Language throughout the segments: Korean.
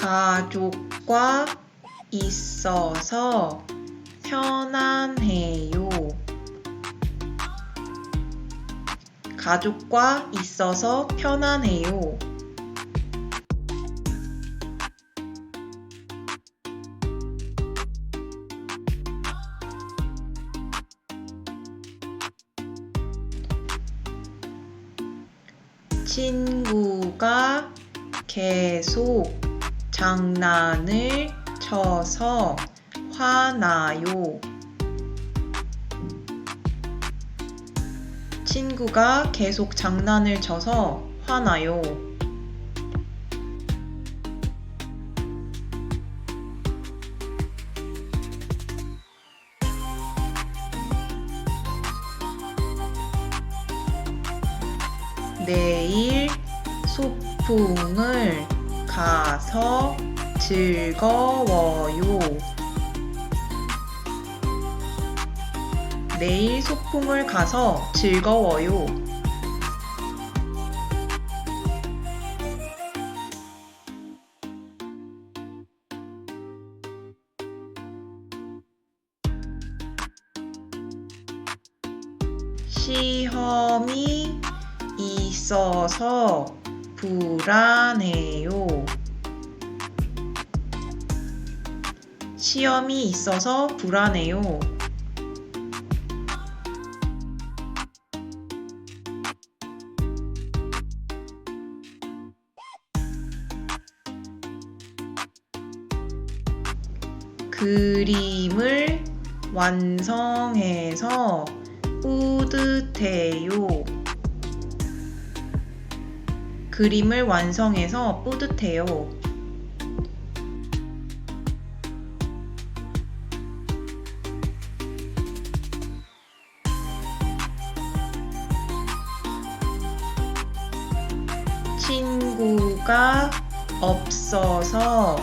가족과 있어서 편안해요. 가족과 있어서 편안해요. 친구가 계속 장난을 쳐서 화나요. 친구가 계속 장난을 쳐서 화나요. 내일 소풍을 가서 즐거워요. 내일 소풍을 가서 즐거워요. 시험이 있어서 불안해요. 시험이 있어서 불안해요. 그림을 완성해서 뿌듯해요. 그림을 완성해서 뿌듯해요. 친구가 없어서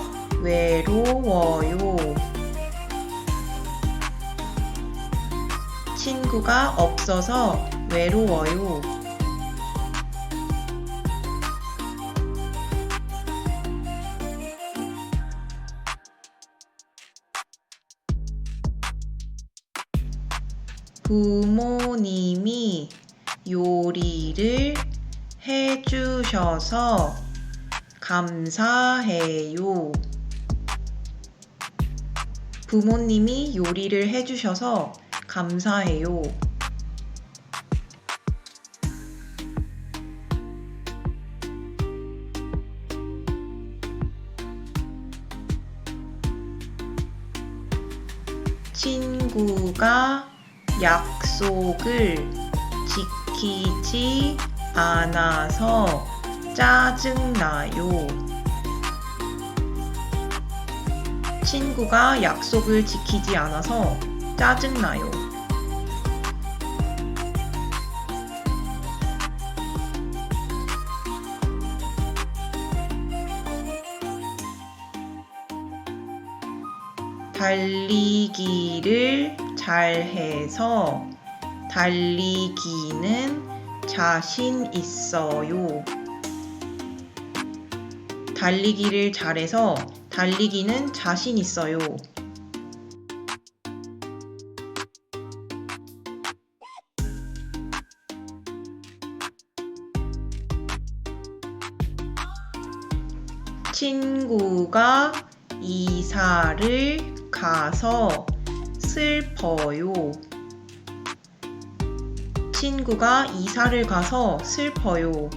외로워요. 친구가 없어서 외로워요. 부모님이 요리를 해주셔서 감사해요. 부모님이 요리를 해주셔서 감사해요. 친구가 약속을 지키지 않아서 짜증나요. 친구가 약속을 지키지 않아서 짜증나요. 달리기를 잘해서 달리기는 자신 있어요. 달리기를 잘해서 달리기는 자신 있어요. 친구가 이사를 가서 슬퍼요. 친구가 이사를 가서 슬퍼요.